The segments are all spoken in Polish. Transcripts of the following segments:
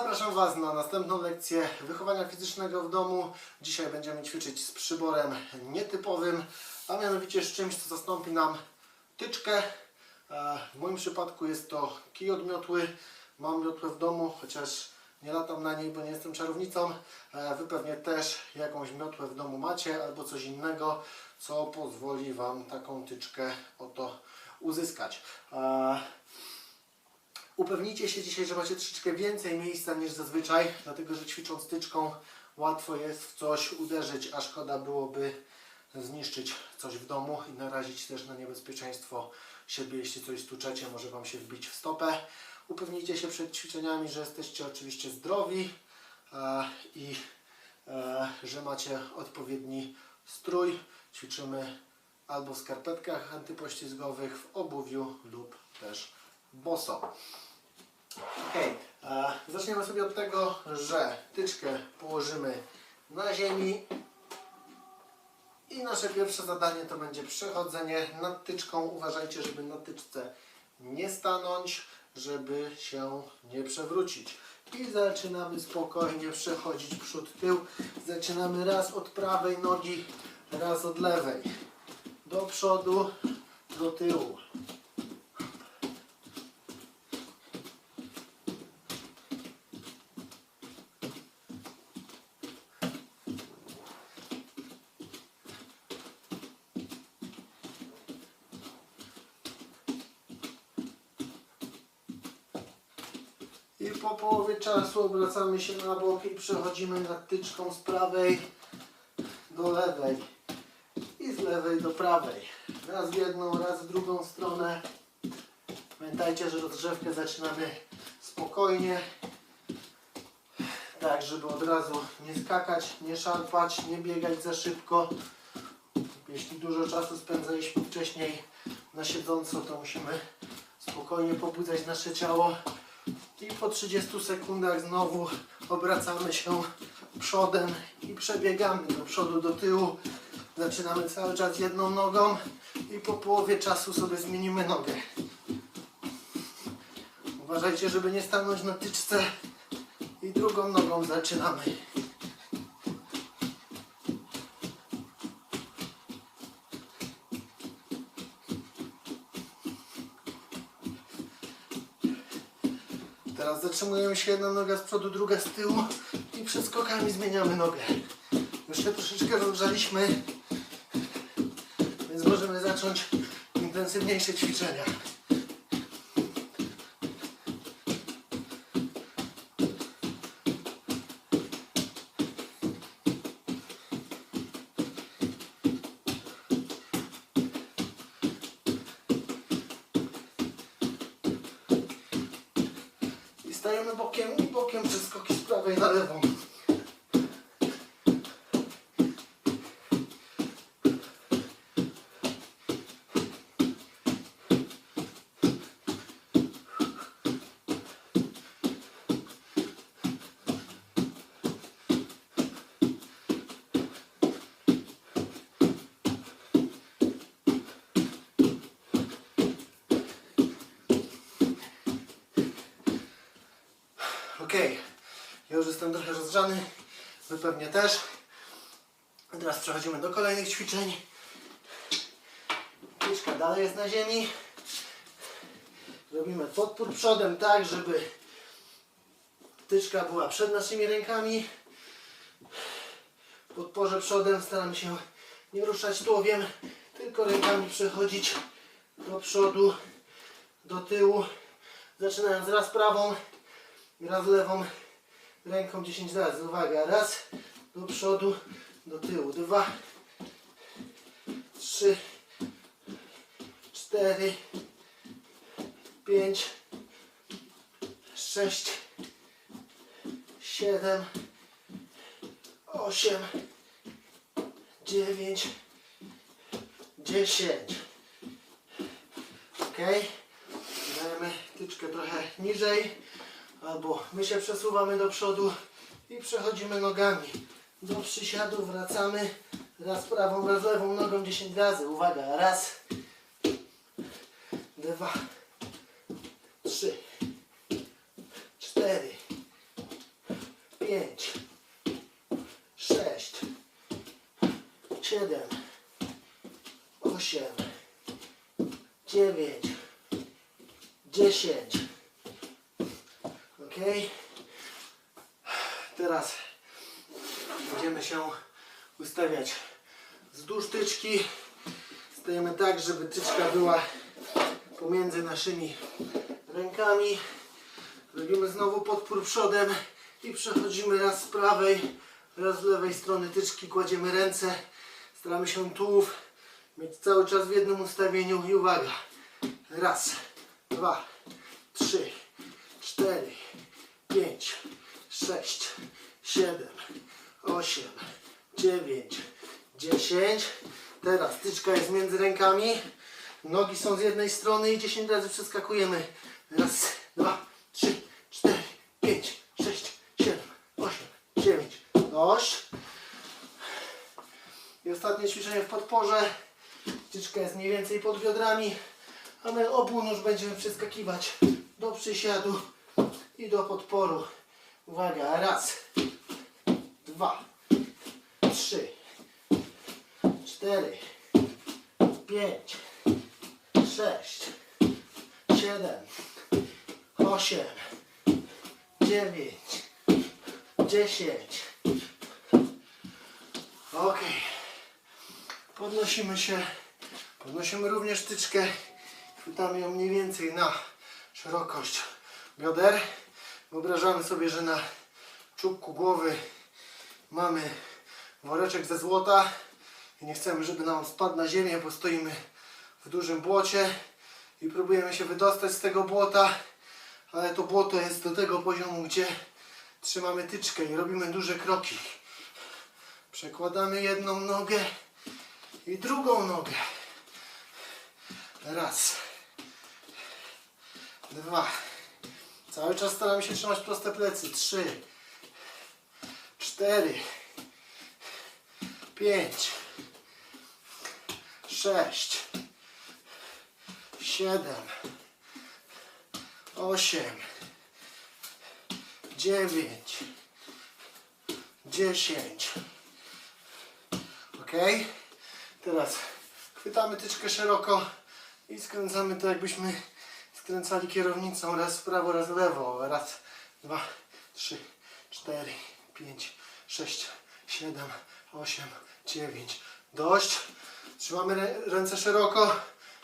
Zapraszam Was na następną lekcję wychowania fizycznego w domu. Dzisiaj będziemy ćwiczyć z przyborem nietypowym, a mianowicie z czymś, co zastąpi nam tyczkę. E, W moim przypadku jest to kij od miotły. Mam miotłę w domu, chociaż nie latam na niej, bo nie jestem czarownicą. E, Wy pewnie też jakąś miotłę w domu macie albo coś innego, co pozwoli Wam taką tyczkę oto uzyskać. Upewnijcie się dzisiaj, że macie troszeczkę więcej miejsca niż zazwyczaj, dlatego że ćwicząc tyczką łatwo jest w coś uderzyć, a szkoda byłoby zniszczyć coś w domu i narazić też na niebezpieczeństwo siebie, jeśli coś stuczecie, może Wam się wbić w stopę. Upewnijcie się przed ćwiczeniami, że jesteście oczywiście zdrowi e, i e, że macie odpowiedni strój. Ćwiczymy albo w skarpetkach antypoślizgowych, w obuwiu lub też boso. E, zaczniemy sobie od tego, że tyczkę położymy na ziemi i nasze pierwsze zadanie to będzie przechodzenie nad tyczką. Uważajcie, żeby na tyczce nie stanąć, żeby się nie przewrócić. I zaczynamy spokojnie przechodzić przód, tył. Zaczynamy raz od prawej nogi, raz od lewej. Do przodu, do tyłu. I po połowie obracamy się na bok i przechodzimy nad tyczką z prawej do lewej i z lewej do prawej. Raz w jedną, raz w drugą stronę. Pamiętajcie, że rozgrzewkę zaczynamy spokojnie, tak żeby od razu nie skakać, nie szarpać, nie biegać za szybko. Jeśli dużo czasu spędzaliśmy wcześniej na siedząco, to musimy spokojnie pobudzać nasze ciało. I po 30 sekundach znowu obracamy się przodem i przebiegamy do przodu, do tyłu. Zaczynamy cały czas jedną nogą i po połowie czasu sobie zmienimy nogę. Uważajcie, żeby nie stanąć na tyczce i drugą nogą zaczynamy. Teraz zatrzymujemy się jedna noga z przodu, druga z tyłu i przeskokami zmieniamy nogę. Już się troszeczkę rozgrzaliśmy, więc możemy zacząć intensywniejsze ćwiczenia. Przeskoki z prawej na lewą. Okej, ja już jestem trochę rozgrzany, wy pewnie też. A Teraz przechodzimy do kolejnych ćwiczeń. Tyczka dalej jest na ziemi. Robimy podpór przodem tak, żeby tyczka była przed naszymi rękami. W podporze przodem staramy się nie ruszać tułowiem, tylko rękami przechodzić do przodu, do tyłu. Zaczynając raz prawą, raz lewą ręką 10 razy. Uwaga, raz do przodu, do tyłu, dwa, trzy, cztery, pięć, sześć, siedem, osiem, dziewięć, dziesięć. Ok? Dajemy tyczkę trochę niżej albo my się przesuwamy do przodu i przechodzimy nogami. Do przysiadu wracamy, raz prawą, raz lewą nogą 10 razy. Uwaga, raz, dwa, trzy, cztery, pięć, sześć, siedem, osiem, dziewięć, dziesięć, Teraz będziemy się ustawiać wzdłuż tyczki. Stajemy tak, żeby tyczka była pomiędzy naszymi rękami. Robimy znowu podpór przodem i przechodzimy raz z prawej, raz z lewej strony tyczki. Kładziemy ręce, staramy się tułów mieć cały czas w jednym ustawieniu i uwaga. Raz, dwa, trzy, cztery, pięć, sześć, siedem, osiem, dziewięć, dziesięć. Teraz tyczka jest między rękami. Nogi są z jednej strony i 10 razy przeskakujemy. Raz, dwa, trzy, cztery, pięć, sześć, siedem, osiem, dziewięć. Dość. I ostatnie ćwiczenie w podporze. Tyczka jest mniej więcej pod biodrami, a my obu nóż będziemy przeskakiwać do przysiadu i do podporu. Uwaga, raz, dwa, trzy, cztery, pięć, sześć, siedem, osiem, dziewięć, dziesięć. Ok. Podnosimy się. Podnosimy również tyczkę. Chwytamy ją mniej więcej na szerokość bioder. Wyobrażamy sobie, że na czubku głowy mamy woreczek ze złota i nie chcemy, żeby nam spadł na ziemię, bo stoimy w dużym błocie i próbujemy się wydostać z tego błota, ale to błoto jest do tego poziomu, gdzie trzymamy tyczkę i robimy duże kroki. Przekładamy jedną nogę i drugą nogę. Raz. Dwa. Cały czas staramy się trzymać proste plecy. Trzy. Cztery. Pięć. Sześć. Siedem. Osiem. Dziewięć. Dziesięć. Ok? Teraz chwytamy tyczkę szeroko i skręcamy to jakbyśmy skręcali kierownicą raz w prawo, raz w lewo. Raz, dwa, trzy, cztery, pięć, sześć, siedem, osiem, dziewięć. Dość. Trzymamy rę- ręce szeroko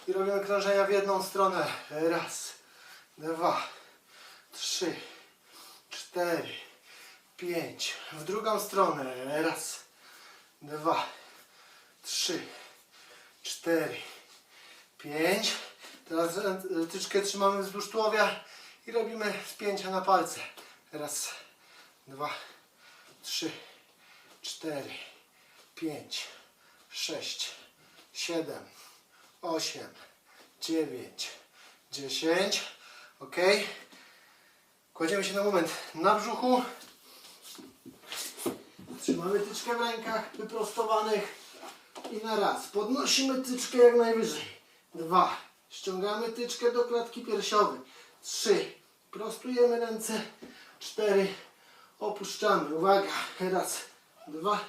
i robimy krążenia w jedną stronę. Raz, dwa, trzy, cztery, pięć. W drugą stronę. Raz, dwa, trzy, cztery, pięć. Teraz rę- tyczkę trzymamy wzdłuż tułowia i robimy spięcia na palce. Raz, dwa, trzy, cztery, pięć, sześć, siedem, osiem, dziewięć, dziesięć. Ok. Kładziemy się na moment na brzuchu. Trzymamy tyczkę w rękach wyprostowanych i na raz podnosimy tyczkę jak najwyżej. Dwa. Ściągamy tyczkę do klatki piersiowej. Trzy. Prostujemy ręce. Cztery. Opuszczamy. Uwaga. Raz, dwa,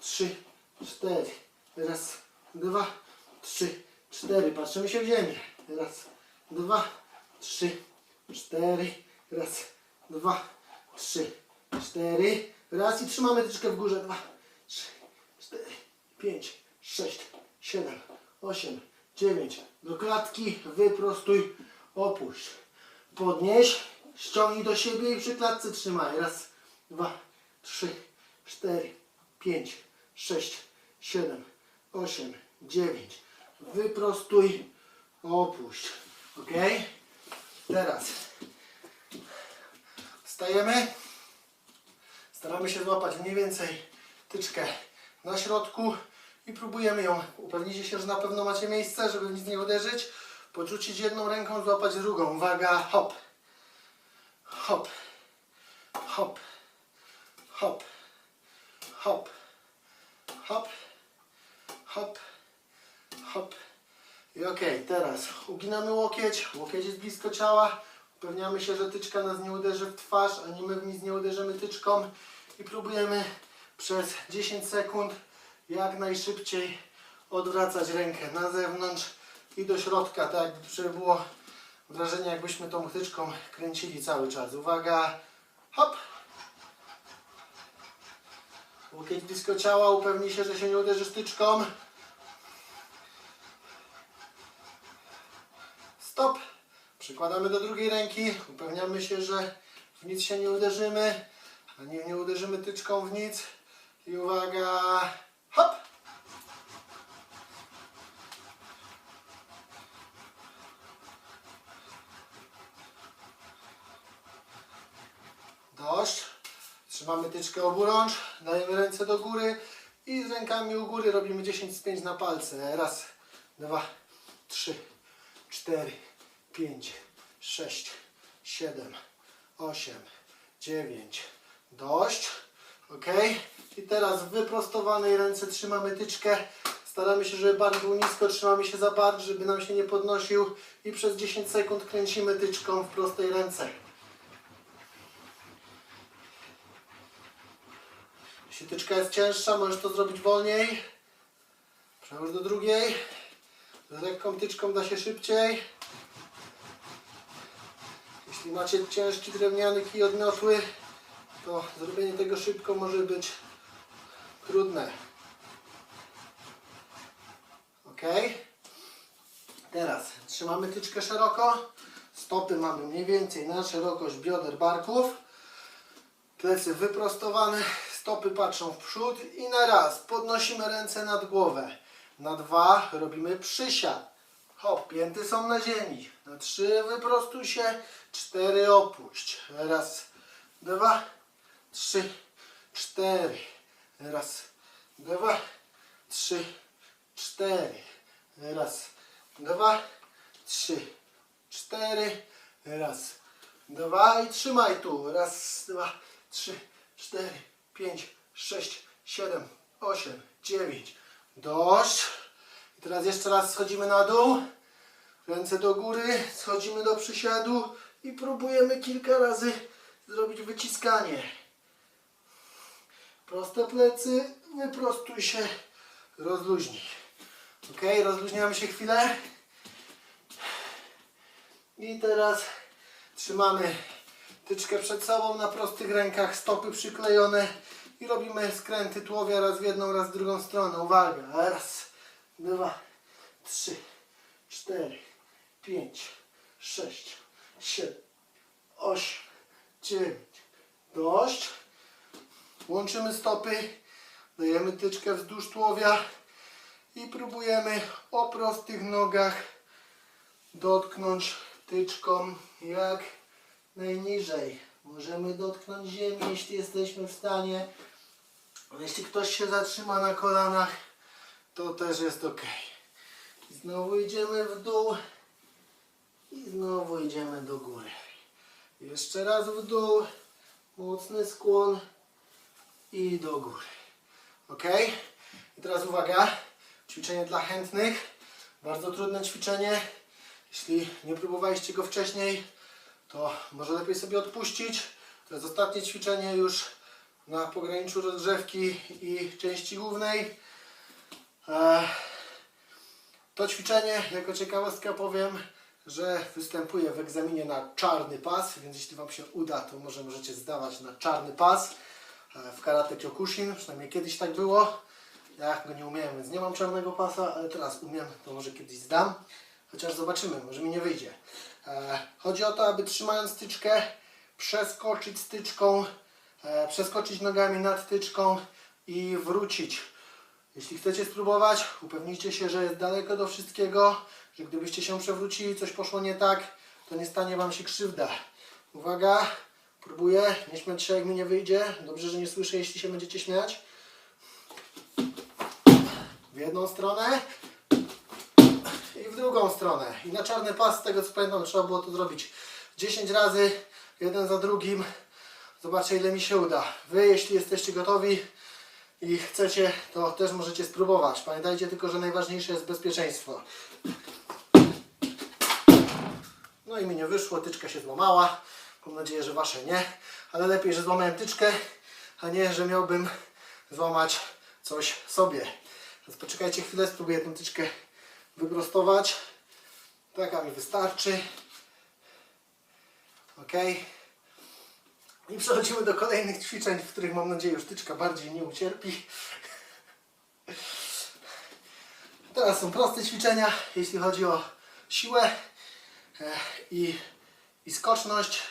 trzy, cztery. Raz, dwa, trzy, cztery. Patrzymy się w ziemię. Raz, dwa, trzy, cztery. Raz, dwa, trzy, cztery. Raz i trzymamy tyczkę w górze. Dwa, trzy, cztery, pięć, sześć, siedem, osiem, dziewięć. Do klatki wyprostuj, opuść. Podnieś, ściągnij do siebie i przy klatce trzymaj. Raz, dwa, trzy, cztery, pięć, sześć, siedem, osiem, dziewięć. Wyprostuj, opuść. Ok? Teraz wstajemy. Staramy się złapać mniej więcej tyczkę na środku i próbujemy ją. Upewnijcie się, że na pewno macie miejsce, żeby nic nie uderzyć. Podrzucić jedną ręką, złapać drugą. Uwaga, hop. Hop. Hop. Hop. Hop. Hop. Hop. Hop. I okej, teraz uginamy łokieć. Łokieć jest blisko ciała. Upewniamy się, że tyczka nas nie uderzy w twarz, ani my w nic nie uderzymy tyczką. I próbujemy przez 10 sekund jak najszybciej odwracać rękę na zewnątrz i do środka, tak żeby było wrażenie jakbyśmy tą tyczką kręcili cały czas. Uwaga, hop! Łokieć blisko ciała, upewnij się, że się nie uderzysz tyczką. Stop! Przykładamy do drugiej ręki, upewniamy się, że w nic się nie uderzymy, a nie, nie uderzymy tyczką w nic. I uwaga, Dość. Trzymamy tyczkę oburącz, dajemy ręce do góry i z rękami u góry robimy 10 spięć na palce. Raz, dwa, trzy, cztery, pięć, sześć, siedem, osiem, dziewięć. Dość. Ok. I teraz w wyprostowanej ręce trzymamy tyczkę. Staramy się, żeby był nisko, trzymamy się za bark, żeby nam się nie podnosił i przez 10 sekund kręcimy tyczką w prostej ręce. Jeśli tyczka jest cięższa, możesz to zrobić wolniej. Przełóż do drugiej. Z lekką tyczką da się szybciej. Jeśli macie ciężki drewniany kij odmiotły, to zrobienie tego szybko może być trudne. Ok? Teraz trzymamy tyczkę szeroko. Stopy mamy mniej więcej na szerokość bioder barków. Plecy wyprostowane, stopy patrzą w przód i na raz podnosimy ręce nad głowę. Na dwa robimy przysiad. Hop, pięty są na ziemi. Na trzy wyprostuj się, cztery opuść. Raz, dwa, trzy, cztery. Raz, dwa, trzy, cztery. Raz, dwa, trzy, cztery. Raz, dwa i trzymaj tu. Raz, dwa, trzy, cztery, pięć, sześć, siedem, osiem, dziewięć. Dość. I teraz jeszcze raz schodzimy na dół. Ręce do góry, schodzimy do przysiadu i próbujemy kilka razy zrobić wyciskanie. Proste plecy, wyprostuj się, rozluźnij. Ok, rozluźniamy się chwilę. I teraz trzymamy tyczkę przed sobą na prostych rękach, stopy przyklejone i robimy skręty tułowia raz w jedną, raz w drugą stronę. Uwaga, raz, dwa, trzy, cztery, pięć, sześć, siedem, osiem, dziewięć. Dość. Łączymy stopy, dajemy tyczkę wzdłuż tułowia i próbujemy o prostych nogach dotknąć tyczką jak najniżej. Możemy dotknąć ziemi, jeśli jesteśmy w stanie. Jeśli ktoś się zatrzyma na kolanach, to też jest ok. I znowu idziemy w dół i znowu idziemy do góry. Jeszcze raz w dół, mocny skłon i do góry. Ok? I teraz uwaga, ćwiczenie dla chętnych. Bardzo trudne ćwiczenie. Jeśli nie próbowaliście go wcześniej, to może lepiej sobie odpuścić. To jest ostatnie ćwiczenie już na pograniczu rozgrzewki i części głównej. Eee, To ćwiczenie, jako ciekawostka powiem, że występuje w egzaminie na czarny pas, więc jeśli Wam się uda, to może możecie zdawać na czarny pas e, w karate Kyokushin, przynajmniej kiedyś tak było. Ja go nie umiałem, więc nie mam czarnego pasa, ale teraz umiem, to może kiedyś zdam. Chociaż zobaczymy, może mi nie wyjdzie. E, chodzi o to, aby trzymając tyczkę, przeskoczyć styczką, e, przeskoczyć nogami nad tyczką i wrócić. Jeśli chcecie spróbować, upewnijcie się, że jest daleko do wszystkiego, że gdybyście się przewrócili, coś poszło nie tak, to nie stanie Wam się krzywda. Uwaga, próbuję, nie śmiać się jak mi nie wyjdzie. Dobrze, że nie słyszę, jeśli się będziecie śmiać. W jedną stronę drugą stronę. I na czarny pas, z tego co pamiętam, trzeba było to zrobić 10 razy, jeden za drugim. Zobaczę ile mi się uda. Wy, jeśli jesteście gotowi i chcecie, to też możecie spróbować. Pamiętajcie tylko, że najważniejsze jest bezpieczeństwo. No i mi nie wyszło, tyczka się złamała. Mam nadzieję, że wasze nie. Ale lepiej, że złamałem tyczkę, a nie, że miałbym złamać coś sobie. Więc poczekajcie chwilę, spróbuję tę tyczkę wyprostować. Taka mi wystarczy. Ok. I przechodzimy do kolejnych ćwiczeń, w których mam nadzieję już tyczka bardziej nie ucierpi. Teraz są proste ćwiczenia, jeśli chodzi o siłę e, i, i skoczność,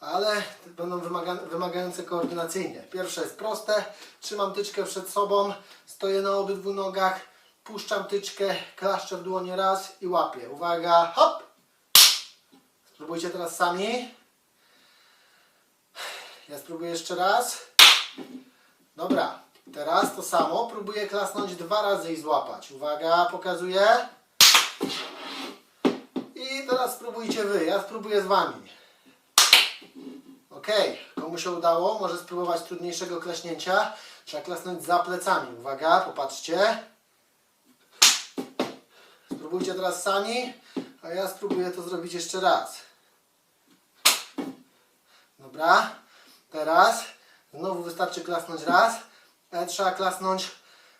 ale będą wymaga, wymagające koordynacyjnie. Pierwsze jest proste, trzymam tyczkę przed sobą, stoję na obydwu nogach, puszczam tyczkę, klaszczę w dłonie raz i łapię. Uwaga, hop! Spróbujcie teraz sami. Ja spróbuję jeszcze raz. Dobra, teraz to samo. Próbuję klasnąć dwa razy i złapać. Uwaga, pokazuję. I teraz spróbujcie wy. Ja spróbuję z wami. Ok, komu się udało, może spróbować trudniejszego klaśnięcia. Trzeba klasnąć za plecami. Uwaga, popatrzcie. Spróbujcie teraz sami, a ja spróbuję to zrobić jeszcze raz. Dobra, teraz znowu wystarczy klasnąć raz, ale trzeba klasnąć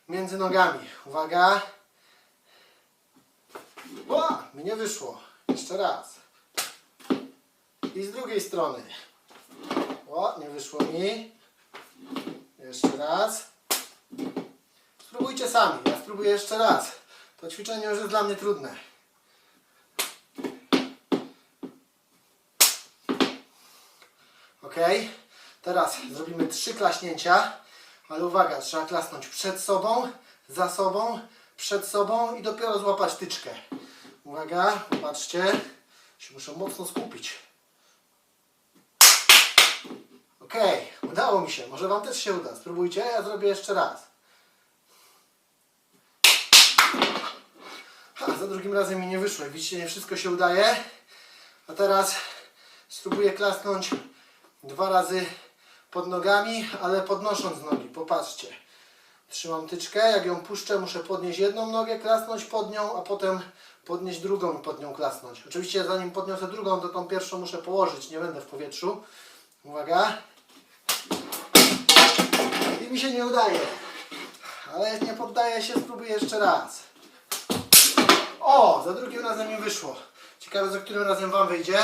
między nogami. Uwaga. O, mi nie wyszło. Jeszcze raz. I z drugiej strony. O, nie wyszło mi. Jeszcze raz. Spróbujcie sami. Ja spróbuję jeszcze raz. To ćwiczenie już jest dla mnie trudne. Ok. Teraz zrobimy trzy klaśnięcia. Ale uwaga, trzeba klasnąć przed sobą, za sobą, przed sobą i dopiero złapać tyczkę. Uwaga, patrzcie. Się muszę mocno skupić. Ok, udało mi się. Może Wam też się uda. Spróbujcie, ja zrobię jeszcze raz. Za drugim razem mi nie wyszło. Widzicie, nie wszystko się udaje. A teraz spróbuję klasnąć dwa razy pod nogami, ale podnosząc nogi. Popatrzcie. Trzymam tyczkę, jak ją puszczę, muszę podnieść jedną nogę, klasnąć pod nią, a potem podnieść drugą i pod nią klasnąć. Oczywiście zanim podniosę drugą, to tą pierwszą muszę położyć, nie będę w powietrzu. Uwaga. I mi się nie udaje. Ale nie poddaję się, spróbuję jeszcze raz. Za drugim razem mi wyszło. Ciekawe, za którym razem Wam wyjdzie.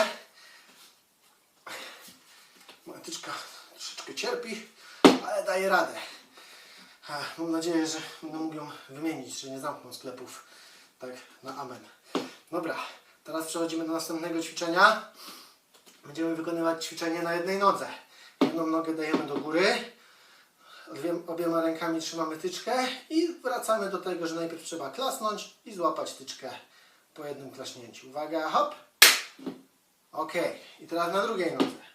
Moja tyczka troszeczkę cierpi, ale daje radę. Mam nadzieję, że będę mógł ją wymienić, że nie zamkną sklepów. Tak, na amen. Dobra, teraz przechodzimy do następnego ćwiczenia. Będziemy wykonywać ćwiczenie na jednej nodze. Jedną nogę dajemy do góry, obie, obiema rękami trzymamy tyczkę i wracamy do tego, że najpierw trzeba klasnąć i złapać tyczkę po jednym klaśnięciu. Uwaga, hop! Ok, i teraz na drugiej nodze.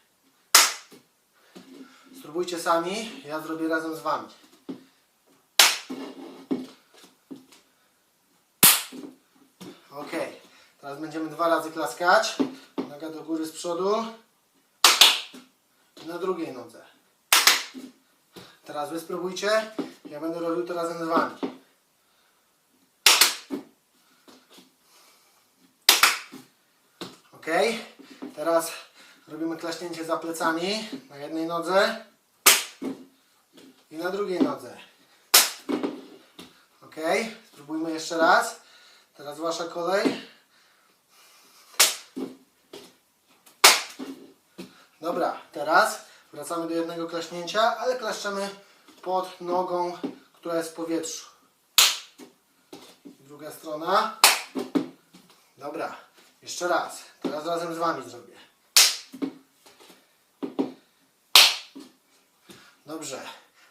Spróbujcie sami, ja zrobię razem z Wami. Ok, teraz będziemy dwa razy klaskać. Noga do góry z przodu. I na drugiej nodze. Teraz Wy spróbujcie. Ja będę robił to razem z Wami. Ok, teraz robimy klaśnięcie za plecami na jednej nodze i na drugiej nodze. Ok, spróbujmy jeszcze raz. Teraz Wasza kolej. Dobra, teraz wracamy do jednego klaśnięcia, ale klaszczemy pod nogą, która jest w powietrzu. Druga strona. Dobra, jeszcze raz. Teraz razem z Wami zrobię. Dobrze.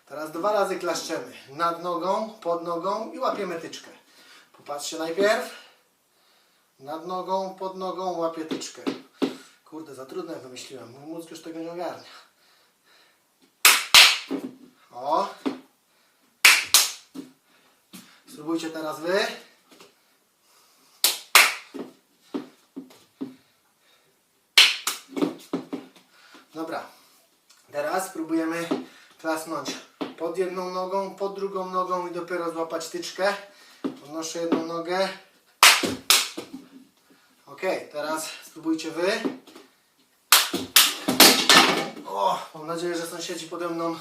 Teraz dwa razy klaszczemy. Nad nogą, pod nogą i łapiemy tyczkę. Popatrzcie najpierw. Nad nogą, pod nogą łapię tyczkę. Kurde, za trudne wymyśliłem. Mój mózg już tego nie ogarnia. O. Spróbujcie teraz wy. Dobra. Teraz spróbujemy klasnąć pod jedną nogą, pod drugą nogą i dopiero złapać tyczkę. Podnoszę jedną nogę. Ok, teraz spróbujcie wy. O, mam nadzieję, że sąsiedzi pode mną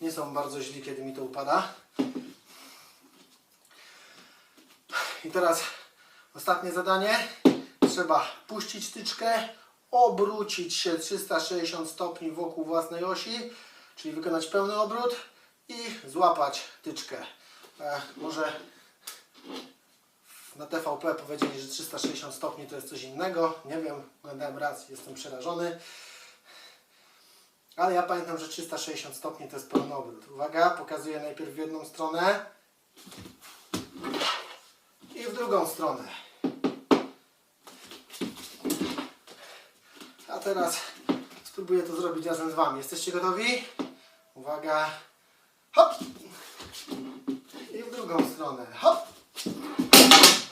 nie są bardzo źli, kiedy mi to upada. i teraz ostatnie zadanie. Trzeba puścić tyczkę, obrócić się 360 stopni wokół własnej osi, czyli wykonać pełny obrót i złapać tyczkę. E, może na TVP powiedzieli, że 360 stopni to jest coś innego. Nie wiem, oglądałem raz, jestem przerażony. Ale ja pamiętam, że 360 stopni to jest pełny obrót. Uwaga, pokazuję najpierw w jedną stronę i w drugą stronę. Teraz spróbuję to zrobić razem z Wami. Jesteście gotowi? Uwaga. Hop! I w drugą stronę. Hop!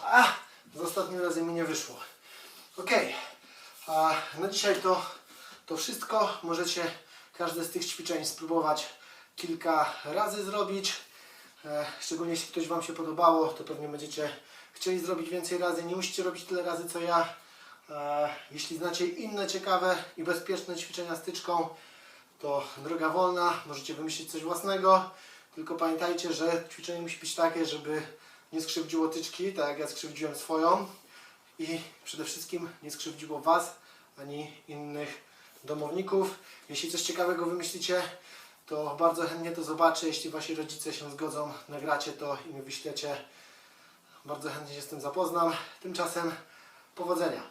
A, z ostatnim razem mi nie wyszło. Ok. A na dzisiaj to, to wszystko. Możecie każde z tych ćwiczeń spróbować kilka razy zrobić. E, szczególnie jeśli ktoś Wam się podobało, to pewnie będziecie chcieli zrobić więcej razy. Nie musicie robić tyle razy co ja. E, jeśli znacie inne ciekawe i bezpieczne ćwiczenia z tyczką, to droga wolna, możecie wymyślić coś własnego. Tylko pamiętajcie, że ćwiczenie musi być takie, żeby nie skrzywdziło tyczki, tak jak ja skrzywdziłem swoją i przede wszystkim nie skrzywdziło Was ani innych domowników. Jeśli coś ciekawego wymyślicie, to bardzo chętnie to zobaczę. Jeśli Wasi rodzice się zgodzą, nagracie to i mi wyślecie. Bardzo chętnie się z tym zapoznam. Tymczasem powodzenia.